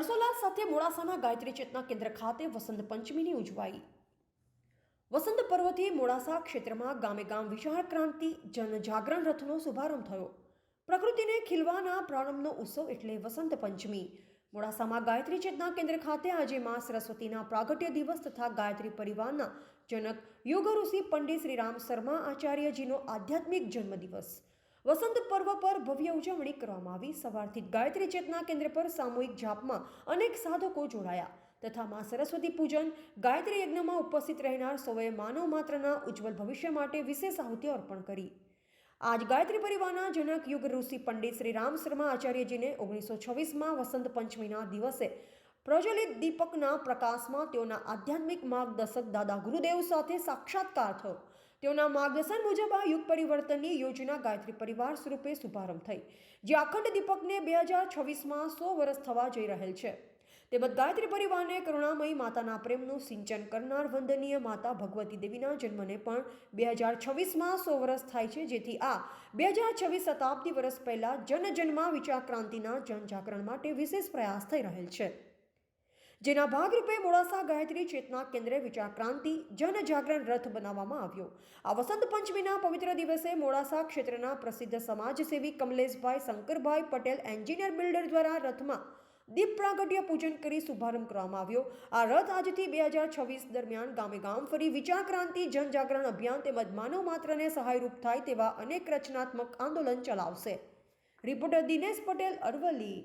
હર્ષોલ્લાસ સાથે મોડાસાના ગાયત્રી ચેતના કેન્દ્ર ખાતે વસંત પંચમીની ઉજવાઈ. વસંત પર્વથી મોડાસા ક્ષેત્રમાં ગામે ગામ વિશાળ ક્રાંતિ, જનજાગરણ રથનો શુભારંભ થયો. પ્રકૃતિને ખીલવાના પ્રારંભનો ઉત્સવ એટલે વસંત પંચમી. મોડાસામાં ગાયત્રી ચેતના કેન્દ્ર ખાતે આજે મા સરસ્વતીના પ્રાગટ્ય દિવસ તથા ગાયત્રી પરિવારના જનક યોગ ઋષિ પંડિત શ્રીરામ શર્મા આચાર્યજીનો આધ્યાત્મિક જન્મદિવસ. વસંત પર્વ પર ભવ્ય ઉજવણી કરવામાં આવી. સવારથી ગાયત્રી ચેતના કેન્દ્ર પર સામૂહિક જાપમાં અનેક સાધકો જોડાયા તથા મા સરસ્વતી પૂજન, ગાયત્રી યજ્ઞમાં ઉપસ્થિત રહેનાર સૌએ માનવ માત્રના ઉજ્જવલ ભવિષ્ય માટે વિશેષ આહુતિ અર્પણ કરી. આજ ગાયત્રી પરિવારના જનક યુગ ઋષિ પંડિત શ્રી રામ શર્મા આચાર્યજીને ઓગણીસો છવ્વીસમાં વસંત પંચમીના દિવસે પ્રજ્વલિત દીપકના પ્રકાશમાં તેઓના આધ્યાત્મિક માર્ગદર્શક દાદા ગુરુદેવ સાથે સાક્ષાત્કાર થયો. તેઓના માર્ગદર્શન મુજબ આ યુગ પરિવર્તનની યોજના ગાયત્રી પરિવાર સ્વરૂપે શુભારંભ થઈ. જે અખંડ દીપકને બે હજાર છવ્વીસમાં સો વર્ષ થવા જઈ રહેલ છે. તેમજ ગાયત્રી પરિવારને કરુણામયી માતાના પ્રેમનું સિંચન કરનાર વંદનીય માતા ભગવતી દેવીના જન્મને પણ બે હજાર છવ્વીસમાં સો વર્ષ થાય છે. જેથી આ બે હજાર છવ્વીસ શતાબ્દી વર્ષ પહેલાં જનજન્મા વિચાર ક્રાંતિના જનજાગરણ માટે વિશેષ પ્રયાસ થઈ રહેલ છે. જેના ભાગરૂપે મોડાસા ગાયત્રી ચેતના કેન્દ્રે વિચાર ક્રાંતિ જનજાગરણ રથ બનાવવામાં આવ્યો. આ વસંત પંચમીના પવિત્ર દિવસે મોડાસા ક્ષેત્રના પ્રસિદ્ધ સમાજસેવી કમલેશભાઈ શંકરભાઈ પટેલ એન્જિનિયર બિલ્ડર દ્વારા રથમાં દીપ પ્રાગટ્ય પૂજન કરી શુભારંભ કરવામાં આવ્યો. આ રથ આજથી બે હજાર છવ્વીસ દરમિયાન ગામે ગામ ફરી વિચાર ક્રાંતિ જનજાગરણ અભિયાન તેમજ માનવ માત્રને સહાયરૂપ થાય તેવા અનેક રચનાત્મક આંદોલન ચલાવશે. રિપોર્ટર દિનેશ પટેલ, અરવલ્લી.